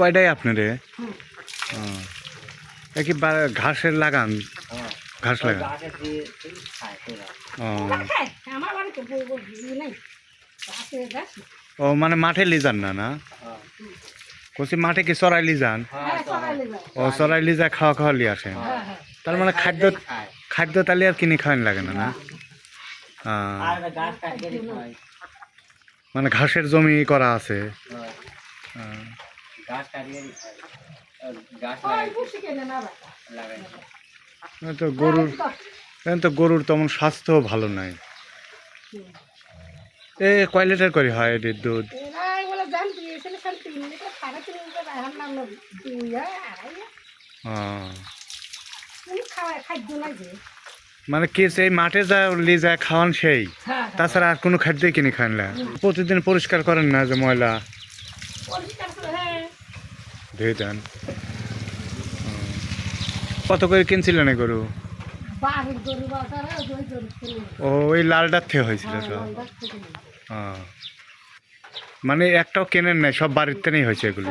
কয়টাই আপনারে। কি ঘাসের লাগান? ঘাস লাগান? ও। গাছ ও মানে মাঠে লিজান না না? কচি মাঠে কি চড়াই লিজান হ্যাঁ ও চড়াই লিজা খাওয়া খাওয়া লিয়ে আসেন। হ্যাঁ হ্যাঁ। তার মানে খাদ্য খাদ্য তালি আর কিনে খাওয়ান লাগে না না? মানে ঘাসের জমি করা আছে। বাবা এ তো গরুর তো গরুর তেমন স্বাস্থ্য ভালো নাই। এ কয় লিটার করে হয় এটির দুধ? মানে কি সেই মাঠে যা লিজা খাওয়ান সেই। হ্যাঁ তাছাড়া আর কোনো খাদ্যই কিনে খান না। প্রতিদিন পরিষ্কার করেন না যে ময়লা। হ্যাঁ হুম। কত করে কিনছিলেন এই গরু ও ওই লালটার থেকে হয়েছিল হ্যাঁ, সব। আহ। মানে একটাও কেনেন নাই সব বাড়ির থেকেই হয়েছে এগুলি